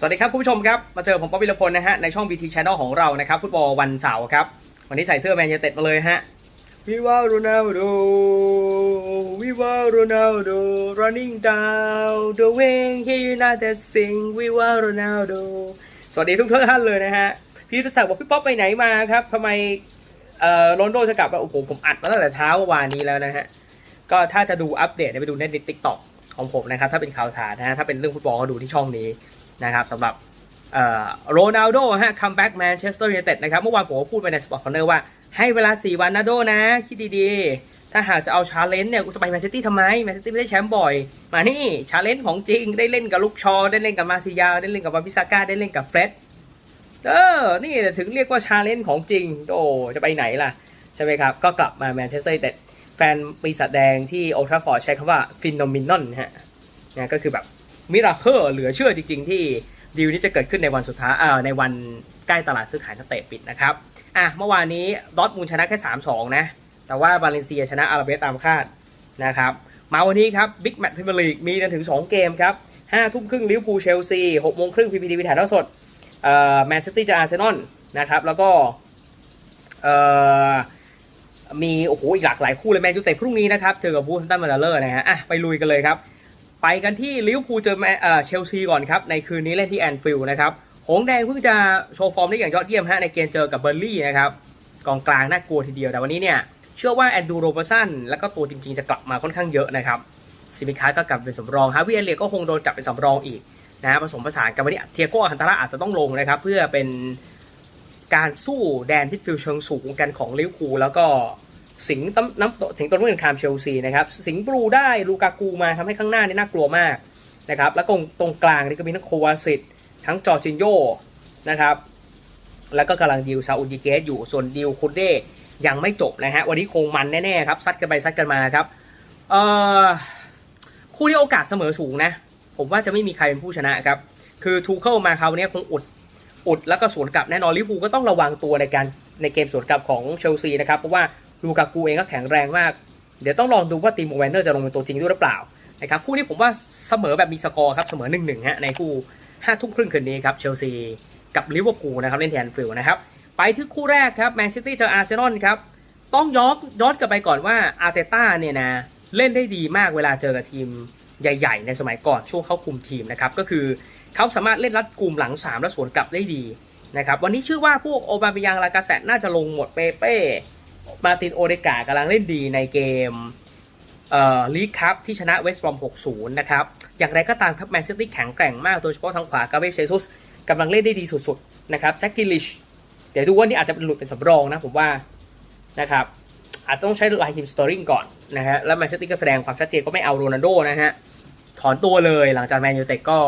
สวัสดีครับคุณผู้ชมครับ มาเจอผมป๊อปวิรพลนะฮะในช่อง BT Channel ของเรานะครับฟุตบอลวันเสาร์ครับ วันนี้ใส่เสื้อแมนยูเต็ดมาเลยฮะวิวาโรนัลโดวิวาโรนัลโด running down the wing here not that sing วิวาโรนัลโดสวัสดีทุกท่านเลยนะฮะพี่ทุศักดิ์บอกพี่ป๊อปไปไหนมาครับทำไมเอ่อโรนลโดจะกลับมาโอ้โหผมอัดมาตั้งแต่เช้าเมื่อวานนี้แล้วนะฮะก็ถ้าจะดูอัปเดตเนี่ยไปดูในติ๊กต็อกของผมนะครับถ้าเป็นข่าวสารนะฮะถ้าเป็นเรื่องฟุตบอลก็ดูที่ช่องนี้ นะครับสำหรับโรนัลโดฮะคัมแบ็กแมนเชสเตอร์ยูไนเต็ดนะครับเมื่อวานผมก็พูดไปในสปอร์ตคอนเนอร์ว่าให้เวลา 4 วันนะโดนะ คิดดีๆ ถ้าหากจะเอาชาเลนจ์เนี่ยกูจะไปแมนซิตี้ทำไมแมนซิตี้ไม่ได้แชมป์บ่อย มานี่ชาเลนจ์ของจริง ได้เล่นกับลูกชอ ได้เล่นกับมาซิยา ได้เล่นกับวาบิซาก้า ได้เล่นกับเฟร็ดเออ นี่ถึงเรียกว่าชาเลนจ์ของจริง โอ้จะไปไหนล่ะ ใช่ไหมครับ ก็กลับมาแมนเชสเตอร์ยูไนเต็ดแฟนปีศาจแดงที่โอทราฟอร์ดใช้คำว่าฟินโนมินอนฮะนะก็คือแบบ มิราเคิลเหลือเชื่อจริง ๆ ที่ดีลนี้จะเกิดขึ้นในวันสุดท้ายเอ่อในวันใกล้ตลาดซื้อขายนักเตะปิดนะครับอะเมื่อวานนี้ดอทมูลชนะแค่ 3-2 นะ แต่ว่าบาเลนเซียชนะอาราเบสตามคาดนะครับมาวันนี้ครับบิ๊กแมตช์พรีเมียร์ลีกมีกันถึง 2 เกมครับ5ทุ่มครึ่งลิเวอร์พูลเชลซี6โมงครึ่งพีพีทีวีถ่ายทอดสดเอ่อแมนซิตี้เจออาร์เซนอลนะครับแล้วก็เอ่อมีโอ้โหอีกหลากหลายคู่เลยแมนยูเตะพรุ่งนี้นะครับเจอกับบูฟตันมาเลอร์นะฮะอะไปลุยกันเลยครับ ไปกันที่ลิเวอร์พูลเจอแมเอ่อเชลซีก่อนครับ ในคืนนี้เล่นที่แอนฟิลด์นะครับ หงแดงเพิ่งจะโชว์ฟอร์มได้อย่างยอดเยี่ยมฮะในเกมเจอกับเบอร์ลี่นะครับกองกลางน่ากลัวทีเดียวแต่วันนี้เนี่ยเชื่อว่าแอนดูโรเบอร์สันแล้วก็ตัวจริงๆ จะกลับมาค่อนข้างเยอะนะครับซิมิคาก็กลับเป็นสำรองฮาวิเอเลียก็คงโดนจับเป็นสำรองอีกนะฮะผสมผสานกันวันนี้เทียโกอันตราอาจจะต้องลงนะครับ เพื่อเป็นการสู้แดนพิทฟิลด์เชิงสูงกันของลิเวอร์พูลแล้วก็ สิงต้ำน้ำสิงห์ต้นเมืองคามเชลซีนะครับสิงบลูได้ลูกากูมาทำให้ข้างหน้านี่น่ากลัวมากนะครับแล้วก็ตรงกลางนี่ก็มีทั้งโควาซิตทั้งจอร์จินโยนะครับแล้วก็กำลังดิวซาอุดิเกสอยู่ส่วนดิวคุเดยังไม่จบนะฮะวันนี้คงมันแน่ๆครับซัดกันไปซัดกันมาครับเอ่อคู่ที่โอกาสเสมอสูงนะผมว่าจะไม่มีใครเป็นผู้ชนะครับคือทูเคิลมาคราวนี้คงอุดอุดแล้วก็สวนกลับแน่นอนลิเวอร์พูลก็ต้องระวังตัวในการในเกมสวนกลับของเชลซีนะครับเพราะว่า ลูกากูเองก็แข็งแรงมาก เดี๋ยวต้องลองดูว่าตีโมแวนเนอร์จะลงเป็นตัวจริงด้วยหรือเปล่านะครับคู่นี้ผมว่าเสมอแบบมีสกอร์ครับเสมอหนึ่งหนึ่งฮะในคู่ห้าทุ่มครึ่งคืนนี้ครับเชลซีกับลิเวอร์พูลนะครับเล่นแทนฟิลด์นะครับไปที่คู่แรกครับแมนซิตี้เจออาร์เซนอลครับต้องย้อนย้อนกลับไปก่อนว่าอาร์เตต้าเนี่ยนะเล่นได้ดีมากเวลาเจอกับทีมใหญ่ ๆ ในสมัยก่อนช่วงเขาคุมทีมนะครับก็คือเขาสามารถเล่นรัดกลุ่มหลัง 3 แล้วสวนกลับได้ดีนะครับวันนี้ชื่อว่าพวกโอบามิยังลากาเซตน่าจะลงหมดเปเป้ มาตินโอเดกากำลังเล่นดีในเกมเอ่อลีกคัพที่ชนะเวสต์บรอม 6-0 นะครับ อย่างไรก็ตามครับแมนซิตี้แข็งแกร่งมาก โดยเฉพาะทางขวากาเบรเชซุสกำลังเล่นได้ดีสุดๆ นะครับแจ็คกิลิช เดี๋ยวดูว่านี่อาจจะเป็นหลุดเป็นสำรองนะผมว่า นะครับ อาจจะต้องใช้ไลน์ทีมสตอริงก่อนนะฮะ แล้วแมนซิตี้ก็แสดงความชัดเจนก็ไม่เอาโรนัลโดนะฮะ ถอนตัวเลยหลังจากแมนยูเต็ดก็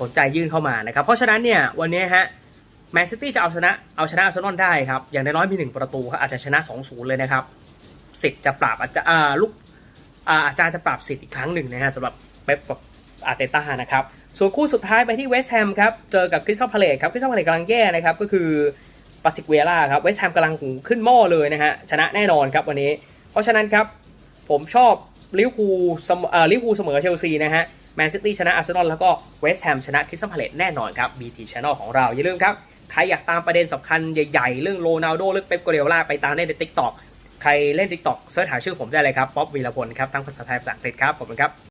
สนใจยื่นเข้ามานะครับ เพราะฉะนั้นเนี่ยวันนี้ฮะ แมนซิตี้จะเอาชนะเอาชนะอาร์เซนอลได้ครับ อย่างน้อยมีหนึ่งประตูครับอาจจะชนะ 2-0 เลยนะครับสิทธิ์จะปราบอาจจะอ่าลูกอ่าอาจารย์จะปราบสิทธิ์อีกครั้งหนึ่งนะฮะสำหรับเป๊ปกับอาร์เตต้านะครับ ส่วนคู่สุดท้ายไปที่เวสต์แฮมครับ เจอกับคริสตัลพาเลตครับคริสตัลพาเลตกำลังแย่นะครับ ก็คือปาติกเวล่าครับเวสต์แฮมกำลังหุงขึ้นหม้อเลยนะฮะชนะแน่นอนครับวันนี้ เพราะฉะนั้นครับผมชอบลิเวอร์พูลเสมอเอ่อลิเวอร์พูลเสมอเชลซีนะฮะแมนซิตี้ชนะอาร์เซนอลแล้วก็เวสต์แฮมชนะคริสตัลพาเลตแน่นอนครับ BT Channel ของเราอย่าลืมครับ ใครอยากตามประเด็นสำคัญใหญ่ๆ เรื่องโรนัลโดเรื่องเป๊ปกเดล่าไปตามได้ในทิกตอกใครเล่นทิกตอกเสิร์ชหาชื่อผมได้เลยครับป๊อปวีรพลครับทั้งภาษาไทยภาษาอังกฤษครับขอบคุณครับ